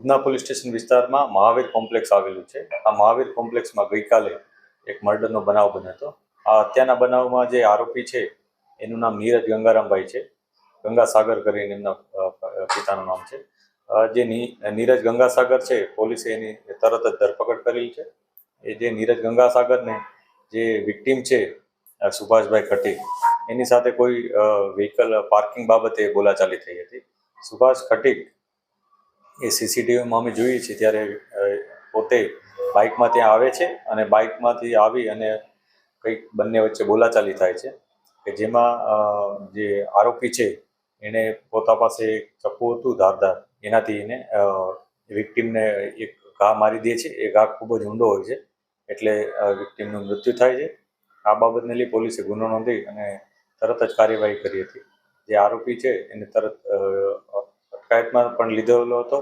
Udhna police station વિસ્તારમાં Mahavir complex આવેલું છે. આ મહાવીર કોમ્પ્લેક્સમાં ગઈકાલે એક મર્ડરનો બનાવ બન્યો હતો. આ હત્યાના બનાવમાં જે આરોપી છે, એનું નામ નીરજ ગંગારામભાઈ છે. ગંગાસાગર કરીને એમના પિતાનું નામ છે. જે નીરજ ગંગાસાગર છે, પોલીસે એની તરત જ ધરપકડ કરેલી છે. એ જે નીરજ ગંગાસાગરને જે વિક્ટીમ છે સુભાષભાઈ ખટીક એની સાથે કોઈ વ્હીકલ પાર્કિંગ બાબતે બોલાચાલી થઈ હતી. સુભાષ ખટીક એ સીસીટીવીમાં અમે જોઈએ છીએ ત્યારે પોતે બાઇકમાં ત્યાં આવે છે અને બાઇકમાંથી આવી અને કંઈક બંને વચ્ચે બોલાચાલી થાય છે કે જેમાં જે આરોપી છે એણે પોતા પાસે એક ચપ્પુ હતું, ધારદાર. એનાથી એને વિક્ટીમને એક ઘા મારી દે છે. એ ઘા ખૂબ જ ઊંડો હોય છે એટલે વિક્ટીમનું મૃત્યુ થાય છે. આ બાબતને લઈ પોલીસે ગુનો નોંધી અને તરત જ કાર્યવાહી કરી હતી. જે આરોપી છે એને તરત અ, પણ લીધેલો હતો.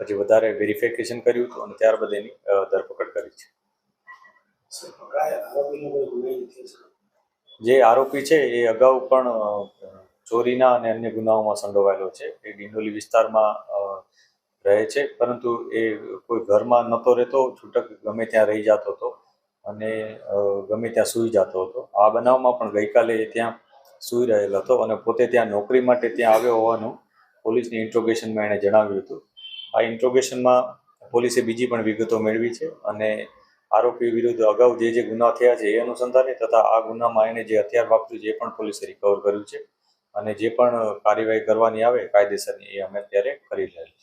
પછી વધારે વેરિફિકેશન કર્યું હતું અને ત્યારબાદ એની ધરપકડ કરી છે. જે આરોપી છે એ અગાઉ પણ ચોરીના અને અન્ય ગુનાઓમાં સંડોવાયેલો છે. એ ડિંડોલી વિસ્તારમાં રહે છે. પરંતુ એ કોઈ ઘરમાં નહોતો રહેતો છૂટક ગમે ત્યાં રહી જતો હતો અને ગમે ત્યાં સૂઈ જતો હતો. આ બનાવમાં પણ ગઈકાલે એ ત્યાં સૂઈ રહેલો હતો અને પોતે ત્યાં નોકરી માટે ત્યાં આવ્યો હોવાનું પોલીસની ઇન્ટ્રોગેશનમાં એણે જણાવ્યું હતું. આ ઇન્ટ્રોગેશનમાં પોલીસે બીજી પણ વિગતો મેળવી છે અને આરોપી વિરુદ્ધ અગાઉ જે જે ગુના થયા છે એ અનુસંધાને તથા આ ગુનામાં એણે જે હથિયાર વાપર્યું છે એ પણ પોલીસે રિકવર કર્યું છે અને જે પણ કાર્યવાહી કરવાની આવે કાયદેસરની એ અમે અત્યારે કરી રહ્યા